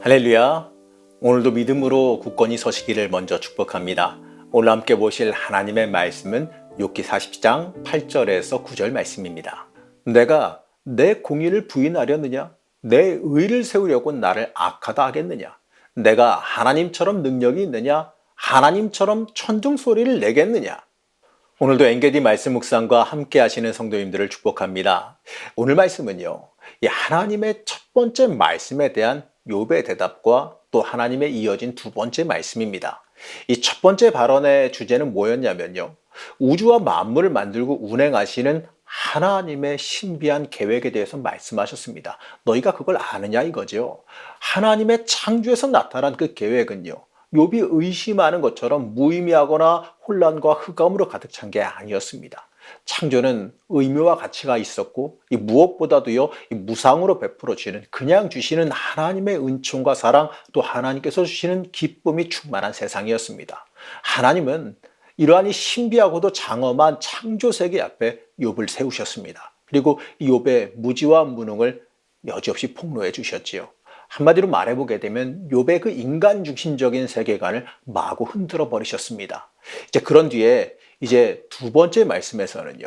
할렐루야. 오늘도 믿음으로 굳건히 서시기를 먼저 축복합니다. 오늘 함께 보실 하나님의 말씀은 욥기 40장 8절에서 9절 말씀입니다. 내가 내 공의를 부인하려느냐? 내 의를 세우려고 나를 악하다 하겠느냐? 내가 하나님처럼 능력이 있느냐? 하나님처럼 천둥 소리를 내겠느냐? 오늘도 엔게디 말씀 묵상과 함께 하시는 성도님들을 축복합니다. 오늘 말씀은요. 이 하나님의 첫 번째 말씀에 대한 욥의 대답과 또 하나님의 이어진 두 번째 말씀입니다. 이 첫 번째 발언의 주제는 뭐였냐면요. 우주와 만물을 만들고 운행하시는 하나님의 신비한 계획에 대해서 말씀하셨습니다. 너희가 그걸 아느냐 이거죠. 하나님의 창조에서 나타난 그 계획은요. 욥이 의심하는 것처럼 무의미하거나 혼란과 흑암으로 가득 찬 게 아니었습니다. 창조는 의미와 가치가 있었고 이 무엇보다도요 이 무상으로 베풀어지는 그냥 주시는 하나님의 은총과 사랑 또 하나님께서 주시는 기쁨이 충만한 세상이었습니다. 하나님은 이러한 이 신비하고도 장엄한 창조 세계 앞에 욥을 세우셨습니다. 그리고 이 욥의 무지와 무능을 여지없이 폭로해 주셨지요. 한마디로 말해보게 되면 욥의 그 인간 중심적인 세계관을 마구 흔들어 버리셨습니다. 이제 그런 뒤에 이제 두 번째 말씀에서는요.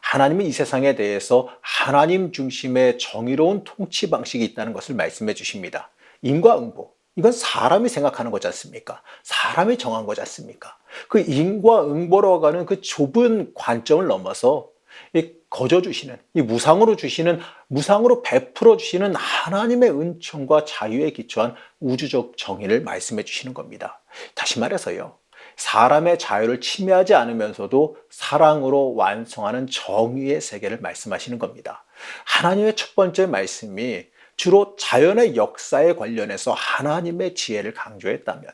하나님은 이 세상에 대해서 하나님 중심의 정의로운 통치 방식이 있다는 것을 말씀해 주십니다. 인과응보. 이건 사람이 생각하는 거지 않습니까? 사람이 정한 거지 않습니까? 그 인과응보로 가는 그 좁은 관점을 넘어서 이 거저 주시는 이 무상으로 주시는 무상으로 베풀어 주시는 하나님의 은총과 자유에 기초한 우주적 정의를 말씀해 주시는 겁니다. 다시 말해서요. 사람의 자유를 침해하지 않으면서도 사랑으로 완성하는 정의의 세계를 말씀하시는 겁니다. 하나님의 첫 번째 말씀이 주로 자연의 역사에 관련해서 하나님의 지혜를 강조했다면요.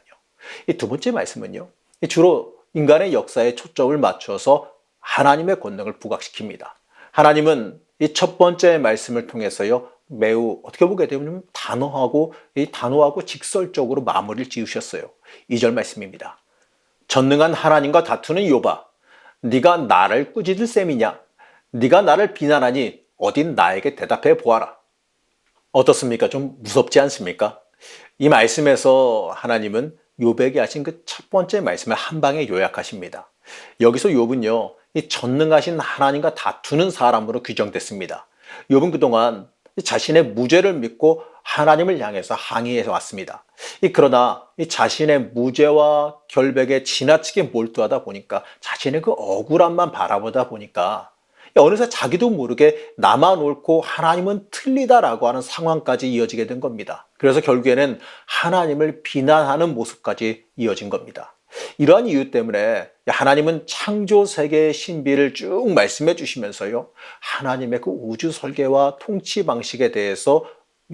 이 두 번째 말씀은요. 주로 인간의 역사에 초점을 맞춰서 하나님의 권능을 부각시킵니다. 하나님은 이 첫 번째 말씀을 통해서요. 매우 어떻게 보게 되면 단호하고 이 단호하고 직설적으로 마무리를 지으셨어요. 2절 말씀입니다. 전능한 하나님과 다투는 요바 네가 나를 꾸짖을 셈이냐 네가 나를 비난하니 어딘 나에게 대답해 보아라 어떻습니까? 좀 무섭지 않습니까? 이 말씀에서 하나님은 요백이 하신 그 첫 번째 말씀을 한 방에 요약하십니다. 여기서 욥은요, 이 전능하신 하나님과 다투는 사람으로 규정됐습니다. 욥은 그동안 자신의 무죄를 믿고 하나님을 향해서 항의해서 왔습니다. 그러나 자신의 무죄와 결백에 지나치게 몰두하다 보니까 자신의 그 억울함만 바라보다 보니까 어느새 자기도 모르게 나만 옳고 하나님은 틀리다라고 하는 상황까지 이어지게 된 겁니다. 그래서 결국에는 하나님을 비난하는 모습까지 이어진 겁니다. 이러한 이유 때문에 하나님은 창조 세계의 신비를 쭉 말씀해 주시면서요. 하나님의 그 우주 설계와 통치 방식에 대해서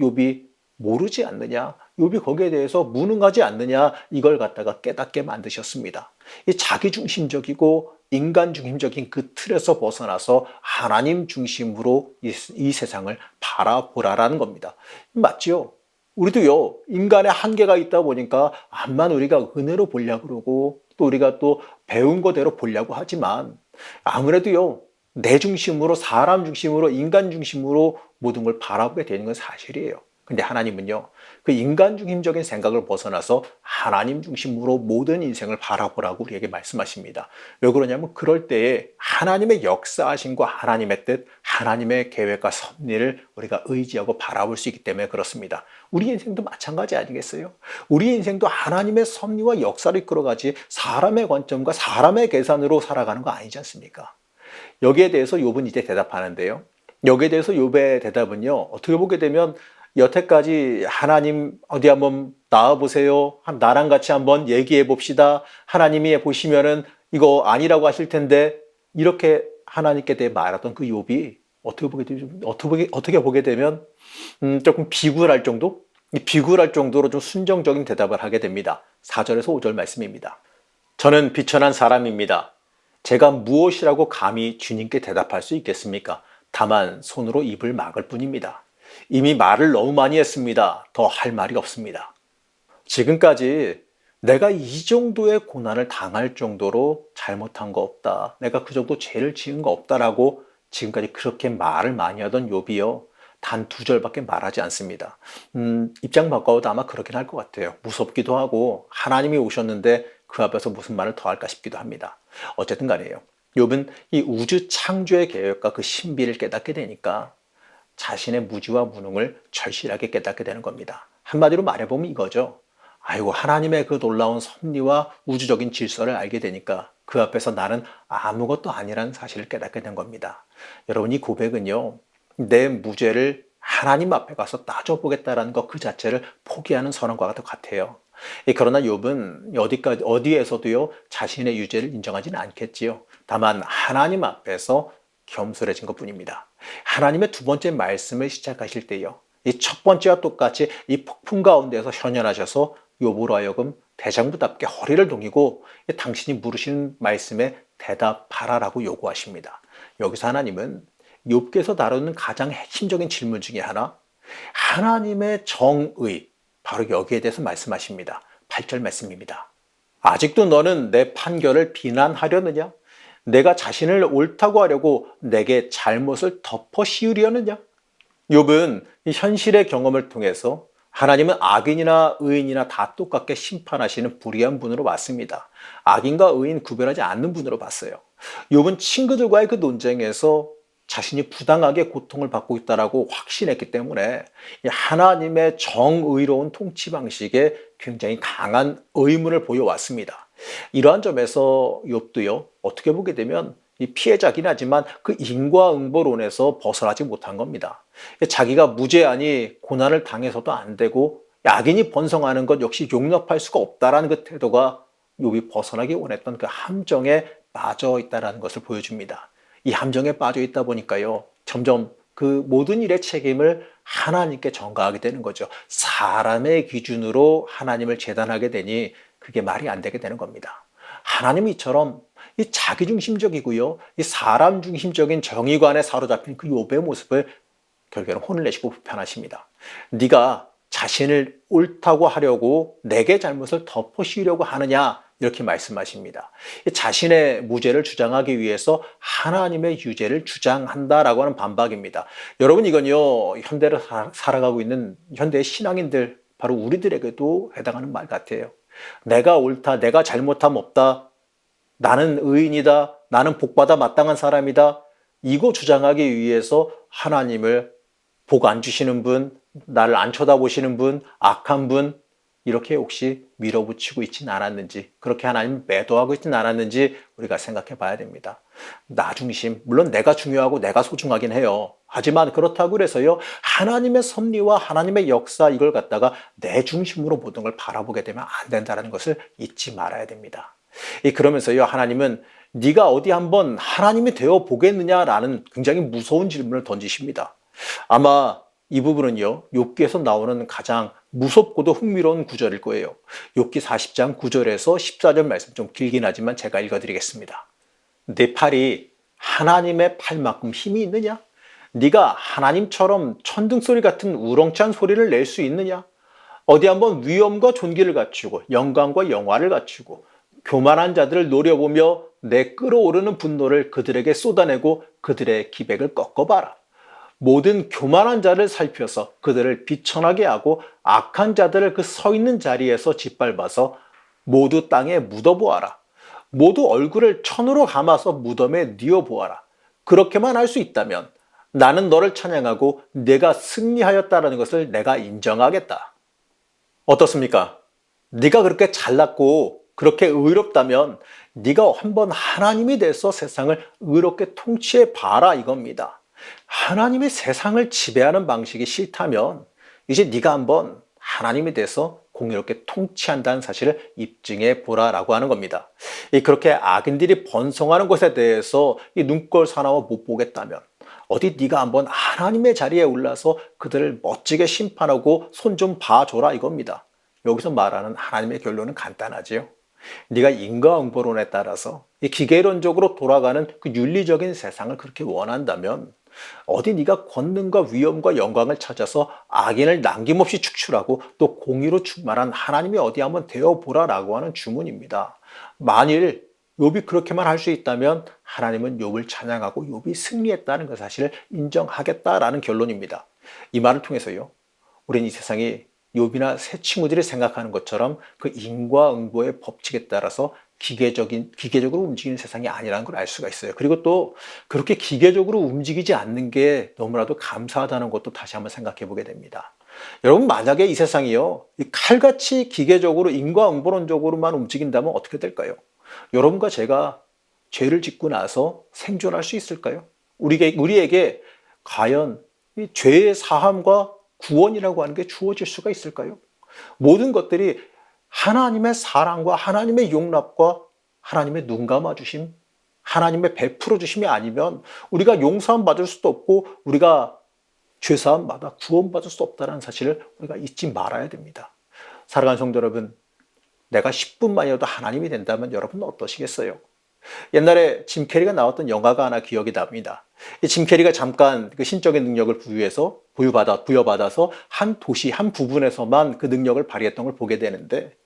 욥이 모르지 않느냐, 욥이 거기에 대해서 무능하지 않느냐 이걸 갖다가 깨닫게 만드셨습니다. 이 자기 중심적이고 인간 중심적인 그 틀에서 벗어나서 하나님 중심으로 이, 이 세상을 바라보라라는 겁니다. 맞지요? 우리도요, 인간의 한계가 있다 보니까 암만 우리가 은혜로 보려고 그러고 또 우리가 또 배운 거대로 보려고 하지만 아무래도요, 내 중심으로 사람 중심으로 인간 중심으로 모든 걸 바라보게 되는 건 사실이에요. 근데 하나님은요, 그 인간 중심적인 생각을 벗어나서 하나님 중심으로 모든 인생을 바라보라고 우리에게 말씀하십니다. 왜 그러냐면 그럴 때에 하나님의 역사하심과 하나님의 뜻, 하나님의 계획과 섭리를 우리가 의지하고 바라볼 수 있기 때문에 그렇습니다. 우리 인생도 마찬가지 아니겠어요? 우리 인생도 하나님의 섭리와 역사를 이끌어가지 사람의 관점과 사람의 계산으로 살아가는 거 아니지 않습니까? 여기에 대해서 욥은 이제 대답하는데요. 여기에 대해서 욥의 대답은요. 어떻게 보게 되면 여태까지 하나님 어디 한번 나와 보세요. 나랑 같이 한번 얘기해 봅시다. 하나님이 보시면은 이거 아니라고 하실 텐데 이렇게 하나님께 대해 말하던 그 욥이 어떻게 보게 되면 어떻게 어떻게 보게 되면 음, 조금 비굴할 정도 비굴할 정도로 좀 순정적인 대답을 하게 됩니다. 4절에서 5절 말씀입니다. 저는 비천한 사람입니다. 제가 무엇이라고 감히 주님께 대답할 수 있겠습니까? 다만 손으로 입을 막을 뿐입니다. 이미 말을 너무 많이 했습니다. 더 할 말이 없습니다. 지금까지 내가 이 정도의 고난을 당할 정도로 잘못한 거 없다. 내가 그 정도 죄를 지은 거 없다라고 지금까지 그렇게 말을 많이 하던 욥이요. 단 두 절밖에 말하지 않습니다. 음, 입장 바꿔도 아마 그렇긴 할 것 같아요. 무섭기도 하고 하나님이 오셨는데 그 앞에서 무슨 말을 더 할까 싶기도 합니다. 어쨌든 간에요. 욥은 이 우주 창조의 계획과 그 신비를 깨닫게 되니까 자신의 무지와 무능을 절실하게 깨닫게 되는 겁니다. 한마디로 말해보면 이거죠. 아이고 하나님의 그 놀라운 섭리와 우주적인 질서를 알게 되니까 그 앞에서 나는 아무것도 아니라는 사실을 깨닫게 된 겁니다. 여러분 이 고백은요. 내 무죄를 하나님 앞에 가서 따져보겠다라는 것 그 자체를 포기하는 선언과 같아요. 예, 그러나 욥은 어디까지 어디에서도요 자신의 유죄를 인정하지는 않겠지요. 다만 하나님 앞에서 겸손해진 것뿐입니다. 하나님의 두 번째 말씀을 시작하실 때요. 이 첫 번째와 똑같이 이 폭풍 가운데서 현현하셔서 욥으로 하여금 대장부답게 허리를 동이고 당신이 물으시는 말씀에 대답하라라고 요구하십니다. 여기서 하나님은 욥께서 다루는 가장 핵심적인 질문 중에 하나 하나님의 정의 바로 여기에 대해서 말씀하십니다. 8절 말씀입니다. 아직도 너는 내 판결을 비난하려느냐? 내가 자신을 옳다고 하려고 내게 잘못을 덮어 씌우려느냐? 욥은 이 현실의 경험을 통해서 하나님은 악인이나 의인이나 다 똑같게 심판하시는 불의한 분으로 봤습니다. 악인과 의인 구별하지 않는 분으로 봤어요. 욥은 친구들과의 그 논쟁에서 자신이 부당하게 고통을 받고 있다라고 확신했기 때문에 하나님의 정의로운 통치 방식에 굉장히 강한 의문을 보여왔습니다. 이러한 점에서 욥도요 어떻게 보게 되면 이 피해자긴 하지만 그 인과응보론에서 벗어나지 못한 겁니다. 자기가 무죄하니 고난을 당해서도 안 되고 악인이 번성하는 것 역시 용납할 수가 없다라는 그 태도가 욥이 벗어나기 원했던 그 함정에 빠져 있다라는 것을 보여줍니다. 이 함정에 빠져 있다 보니까요. 점점 그 모든 일의 책임을 하나님께 전가하게 되는 거죠. 사람의 기준으로 하나님을 재단하게 되니 그게 말이 안 되게 되는 겁니다. 하나님이 이처럼 이 자기 중심적이고요. 이 사람 중심적인 정의관에 사로잡힌 그 욥의 모습을 결국에는 혼을 내시고 불편하십니다. 네가 자신을 옳다고 하려고 내게 잘못을 덮어 씌우려고 하느냐 이렇게 말씀하십니다. 자신의 무죄를 주장하기 위해서 하나님의 유죄를 주장한다라고 하는 반박입니다. 여러분 이건요 현대를 살아가고 있는 현대의 신앙인들 바로 우리들에게도 해당하는 말 같아요. 내가 옳다, 내가 잘못함 없다, 나는 의인이다, 나는 복받아 마땅한 사람이다. 이거 주장하기 위해서 하나님을 복 안 주시는 분, 나를 안 쳐다보시는 분, 악한 분, 이렇게 혹시 밀어붙이고 있지는 않았는지, 그렇게 하나님 매도하고 있지는 않았는지 우리가 생각해 봐야 됩니다. 나 중심, 물론 내가 중요하고 내가 소중하긴 해요. 하지만 그렇다고 해서요, 하나님의 섭리와 하나님의 역사 이걸 갖다가 내 중심으로 모든 걸 바라보게 되면 안 된다는 것을 잊지 말아야 됩니다. 그러면서요, 하나님은 네가 어디 한번 하나님이 되어 보겠느냐라는 굉장히 무서운 질문을 던지십니다. 아마 이 부분은요, 욥기에서 나오는 가장 무섭고도 흥미로운 구절일 거예요. 욥기 40장 9절에서 14절 말씀 좀 길긴 하지만 제가 읽어 드리겠습니다. 내 팔이 하나님의 팔만큼 힘이 있느냐? 네가 하나님처럼 천둥 소리 같은 우렁찬 소리를 낼 수 있느냐? 어디 한번 위엄과 존귀를 갖추고 영광과 영화를 갖추고 교만한 자들을 노려보며 내 끓어오르는 분노를 그들에게 쏟아내고 그들의 기백을 꺾어봐라. 모든 교만한 자를 살펴서 그들을 비천하게 하고 악한 자들을 그 서 있는 자리에서 짓밟아서 모두 땅에 묻어보아라. 모두 얼굴을 천으로 감아서 무덤에 뉘어보아라. 그렇게만 할 수 있다면 나는 너를 찬양하고 내가 승리하였다라는 것을 내가 인정하겠다. 어떻습니까? 네가 그렇게 잘났고 그렇게 의롭다면 네가 한번 하나님이 돼서 세상을 의롭게 통치해 봐라 이겁니다. 하나님의 세상을 지배하는 방식이 싫다면 이제 네가 한번 하나님이 돼서 공의롭게 통치한다는 사실을 입증해 보라라고 하는 겁니다. 그렇게 악인들이 번성하는 것에 대해서 이 눈꼴 사나워 못 보겠다면 어디 네가 한번 하나님의 자리에 올라서 그들을 멋지게 심판하고 손 좀 봐줘라 이겁니다. 여기서 말하는 하나님의 결론은 간단하지요. 네가 인과응보론에 따라서 기계론적으로 돌아가는 그 윤리적인 세상을 그렇게 원한다면 어디 네가 권능과 위엄과 영광을 찾아서 악인을 남김없이 축출하고 또 공의로 충만한 하나님이 어디 한번 되어 보라라고 하는 주문입니다. 만일 욥이 그렇게만 할 수 있다면 하나님은 욥을 찬양하고 욥이 승리했다는 그 사실을 인정하겠다라는 결론입니다. 이 말을 통해서요. 우리는 이 세상이 욥이나 새 친구들이 생각하는 것처럼 그 인과응보의 법칙에 따라서 기계적인 기계적으로 움직이는 세상이 아니라는 걸 알 수가 있어요. 그리고 또 그렇게 기계적으로 움직이지 않는 게 너무나도 감사하다는 것도 다시 한번 생각해 보게 됩니다. 여러분 만약에 이 세상이요 이 칼같이 기계적으로 인과응보론적으로만 움직인다면 어떻게 될까요? 여러분과 제가 죄를 짓고 나서 생존할 수 있을까요? 우리에게, 우리에게 과연 이 죄의 사함과 구원이라고 하는 게 주어질 수가 있을까요? 모든 것들이 하나님의 사랑과 하나님의 용납과 하나님의 눈 감아 주심, 하나님의 베풀어 주심이 아니면 우리가 용서함 받을 수도 없고 우리가 죄사함마다 구원 받을 수 없다는 사실을 우리가 잊지 말아야 됩니다. 사랑하는 성도 여러분, 내가 10분만이라도 하나님이 된다면 여러분은 어떠시겠어요? 옛날에 짐 캐리가 나왔던 영화가 하나 기억이 납니다. 짐 캐리가 잠깐 그 신적인 능력을 부여해서 부여받아 부여받아서 한 도시 한 부분에서만 그 능력을 발휘했던 걸 보게 되는데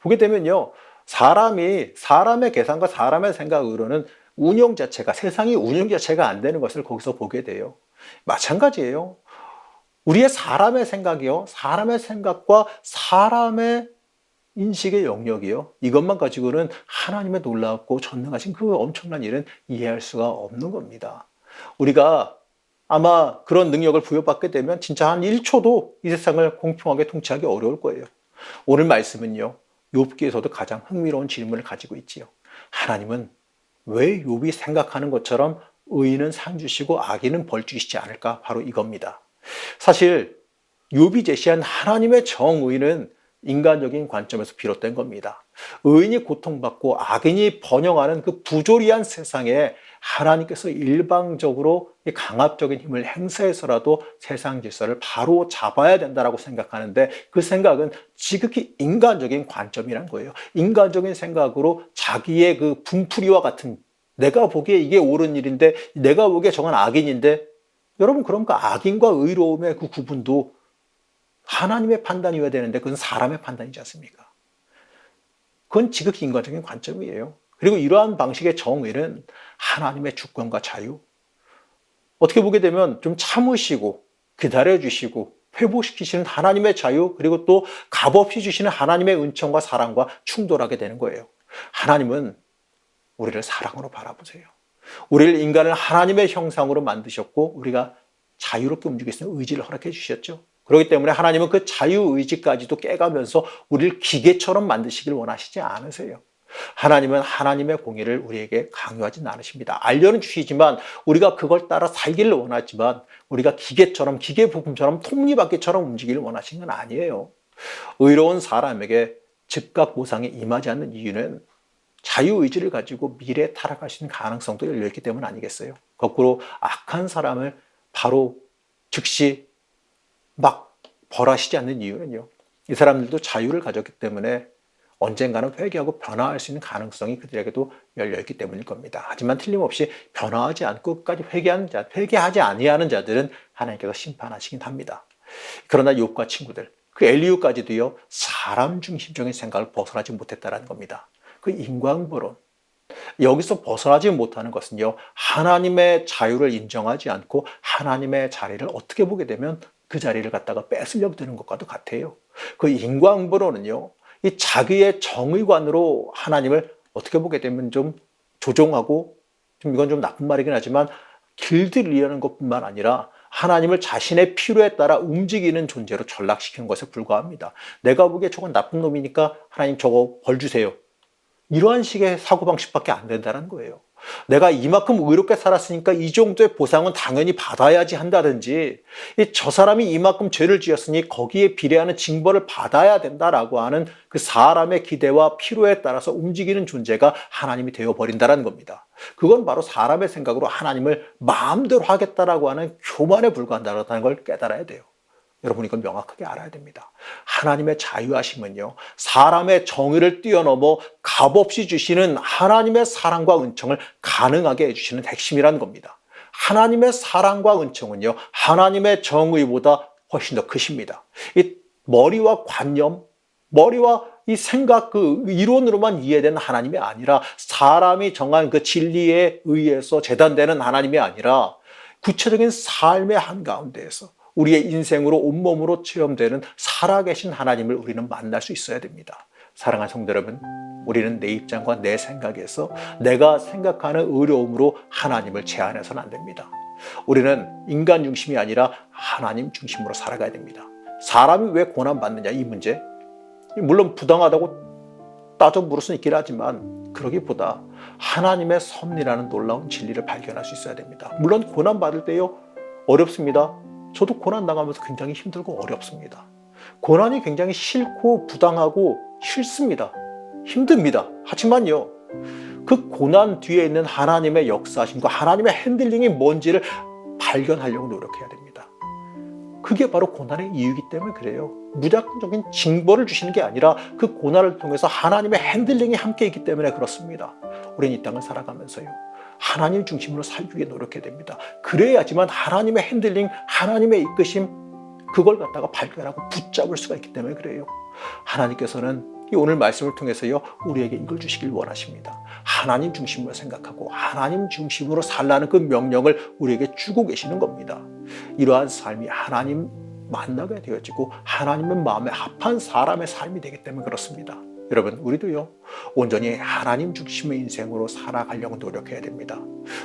보게 되면요 사람이 사람의 계산과 사람의 생각으로는 운영 자체가 세상이 운영 자체가 안 되는 것을 거기서 보게 돼요. 마찬가지예요. 우리의 사람의 생각이요 사람의 생각과 사람의 인식의 영역이요. 이것만 가지고는 하나님의 놀랍고 전능하신 그 엄청난 일은 이해할 수가 없는 겁니다. 우리가 아마 그런 능력을 부여받게 되면 진짜 한 1초도 이 세상을 공평하게 통치하기 어려울 거예요. 오늘 말씀은요. 욥기에서도 가장 흥미로운 질문을 가지고 있지요. 하나님은 왜 욥이 생각하는 것처럼 의인은 상 주시고 악인은 벌 주시지 않을까? 바로 이겁니다. 사실 욥이 제시한 하나님의 정의는 인간적인 관점에서 비롯된 겁니다. 의인이 고통받고 악인이 번영하는 그 부조리한 세상에 하나님께서 일방적으로 강압적인 힘을 행사해서라도 세상 질서를 바로 잡아야 된다라고 생각하는데 그 생각은 지극히 인간적인 관점이란 거예요. 인간적인 생각으로 자기의 그 분풀이와 같은 내가 보기에 이게 옳은 일인데 내가 보기에 저건 악인인데 여러분 그럼 그 악인과 의로움의 그 구분도 하나님의 판단이어야 되는데 그건 사람의 판단이지 않습니까? 그건 지극히 인간적인 관점이에요. 그리고 이러한 방식의 정의는 하나님의 주권과 자유. 어떻게 보게 되면 좀 참으시고 기다려주시고 회복시키시는 하나님의 자유 그리고 또 값없이 주시는 하나님의 은총과 사랑과 충돌하게 되는 거예요. 하나님은 우리를 사랑으로 바라보세요. 우리를 인간을 하나님의 형상으로 만드셨고 우리가 자유롭게 움직일 수 있는 의지를 허락해 주셨죠. 그렇기 때문에 하나님은 그 자유 의지까지도 깨가면서 우리를 기계처럼 만드시길 원하시지 않으세요. 하나님은 하나님의 공의를 우리에게 강요하진 않으십니다. 알려는 주시지만 우리가 그걸 따라 살기를 원하지만 우리가 기계처럼 기계 부품처럼 톱니바퀴처럼 움직이를 원하시는 건 아니에요. 의로운 사람에게 즉각 보상이 임하지 않는 이유는 자유의지를 가지고 미래에 타락할 수 있는 가능성도 열려있기 때문 아니겠어요? 거꾸로 악한 사람을 바로 즉시 막 벌하시지 않는 이유는요. 이 사람들도 자유를 가졌기 때문에 언젠가는 회개하고 변화할 수 있는 가능성이 그들에게도 열려 있기 때문일 겁니다. 하지만 틀림없이 변화하지 않고 끝까지 회개하는 자, 회개하지 아니하는 자들은 하나님께서 심판하시긴 합니다. 그러나 욥과 친구들, 그 엘리우까지도요 사람 중심적인 생각을 벗어나지 못했다라는 겁니다. 그 인광보론 여기서 벗어나지 못하는 것은요 하나님의 자유를 인정하지 않고 하나님의 자리를 어떻게 보게 되면 그 자리를 갖다가 뺏으려고 드는 것과도 같아요. 그 인광보로는요, 이 자기의 정의관으로 하나님을 어떻게 보게 되면 좀 조종하고, 좀 이건 좀 나쁜 말이긴 하지만 길들이려는 것뿐만 아니라 하나님을 자신의 필요에 따라 움직이는 존재로 전락시키는 것에 불과합니다. 내가 보기에 저건 나쁜 놈이니까 하나님 저거 벌 주세요. 이러한 식의 사고방식밖에 안 된다는 거예요. 내가 이만큼 의롭게 살았으니까 이 정도의 보상은 당연히 받아야지 한다든지 저 사람이 이만큼 죄를 지었으니 거기에 비례하는 징벌을 받아야 된다라고 하는 그 사람의 기대와 필요에 따라서 움직이는 존재가 하나님이 되어 버린다는 겁니다. 그건 바로 사람의 생각으로 하나님을 마음대로 하겠다라고 하는 교만에 불과한다는 걸 깨달아야 돼요. 여러분 이건 명확하게 알아야 됩니다. 하나님의 자유하심은요. 사람의 정의를 뛰어넘어 값없이 주시는 하나님의 사랑과 은총을 가능하게 해주시는 핵심이라는 겁니다. 하나님의 사랑과 은총은요. 하나님의 정의보다 훨씬 더 크십니다. 이 머리와 관념, 머리와 이 생각 그 이론으로만 이해되는 하나님이 아니라 사람이 정한 그 진리에 의해서 재단되는 하나님이 아니라 구체적인 삶의 한가운데에서 우리의 인생으로 온몸으로 체험되는 살아계신 하나님을 우리는 만날 수 있어야 됩니다. 사랑하는 성도 여러분, 우리는 내 입장과 내 생각에서 내가 생각하는 어려움으로 하나님을 제한해서는 안 됩니다. 우리는 인간 중심이 아니라 하나님 중심으로 살아가야 됩니다. 사람이 왜 고난받느냐 이 문제 물론 부당하다고 따져 물을 수는 있긴 하지만 그러기보다 하나님의 섭리라는 놀라운 진리를 발견할 수 있어야 됩니다. 물론 고난받을 때요 어렵습니다. 저도 고난 당하면서 굉장히 힘들고 어렵습니다. 고난이 굉장히 싫고 부당하고 싫습니다. 힘듭니다. 하지만요, 그 고난 뒤에 있는 하나님의 역사심과 하나님의 핸들링이 뭔지를 발견하려고 노력해야 됩니다. 그게 바로 고난의 이유이기 때문에 그래요. 무작정적인 징벌을 주시는 게 아니라 그 고난을 통해서 하나님의 핸들링이 함께 있기 때문에 그렇습니다. 우리는 이 땅을 살아가면서요. 하나님 중심으로 살기 위해 노력해야 됩니다. 그래야지만 하나님의 핸들링, 하나님의 이끄심, 그걸 갖다가 발견하고 붙잡을 수가 있기 때문에 그래요. 하나님께서는 이 오늘 말씀을 통해서요, 우리에게 이걸 주시길 원하십니다. 하나님 중심으로 생각하고 하나님 중심으로 살라는 그 명령을 우리에게 주고 계시는 겁니다. 이러한 삶이 하나님 만나게 되어지고 하나님의 마음에 합한 사람의 삶이 되기 때문에 그렇습니다. 여러분, 우리도요, 온전히 하나님 중심의 인생으로 살아가려고 노력해야 됩니다.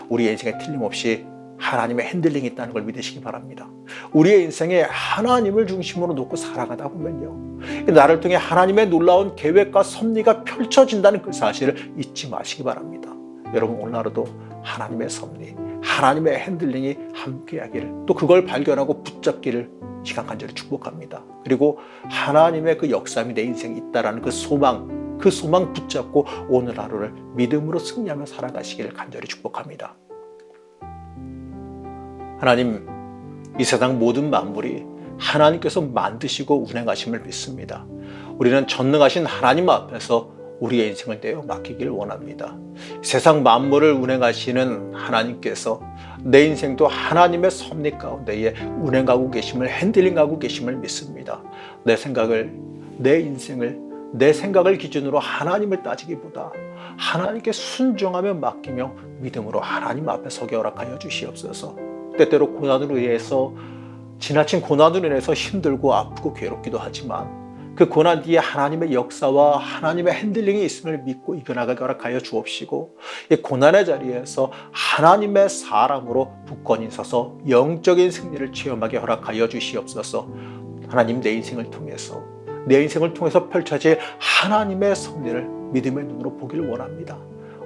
우리의 인생에 틀림없이 하나님의 핸들링이 있다는 걸 믿으시기 바랍니다. 우리의 인생에 하나님을 중심으로 놓고 살아가다 보면요. 나를 통해 하나님의 놀라운 계획과 섭리가 펼쳐진다는 그 사실을 잊지 마시기 바랍니다. 여러분, 오늘 하루도 하나님의 섭리, 하나님의 핸들링이 함께하기를 또 그걸 발견하고 붙잡기를 시간 간절히 축복합니다. 그리고 하나님의 그 역사이 내 인생에 있다라는 그 소망, 그 소망 붙잡고 오늘 하루를 믿음으로 승리하며 살아가시기를 간절히 축복합니다. 하나님, 이 세상 모든 만물이 하나님께서 만드시고 운행하심을 믿습니다. 우리는 전능하신 하나님 앞에서 우리의 인생을 내어 맡기길 원합니다. 세상 만물을 운행하시는 하나님께서 내 인생도 하나님의 섭리 가운데에 운행하고 계심을 핸들링하고 계심을 믿습니다. 내 생각을 내 인생을 내 생각을 기준으로 하나님을 따지기보다 하나님께 순종하며 맡기며 믿음으로 하나님 앞에 서게 허락하여 주시옵소서. 때때로 고난으로 인해서 지나친 고난으로 인해서 힘들고 아프고 괴롭기도 하지만 그 고난 뒤에 하나님의 역사와 하나님의 핸들링이 있음을 믿고 이겨나가게 허락하여 주옵시고 이 고난의 자리에서 하나님의 사람으로 굳건히 서서 영적인 승리를 체험하게 허락하여 주시옵소서 하나님 내 인생을 통해서 내 인생을 통해서 펼쳐질 하나님의 섭리를 믿음의 눈으로 보기를 원합니다.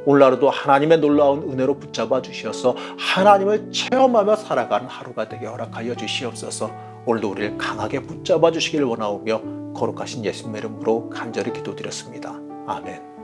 하루도 하나님의 놀라운 은혜로 붙잡아 주시어서 하나님을 체험하며 살아가는 하루가 되게 허락하여 주시옵소서 오늘도 우리를 강하게 붙잡아 주시기를 원하오며 거룩하신 예수님의 이름으로 간절히 기도드렸습니다. 아멘.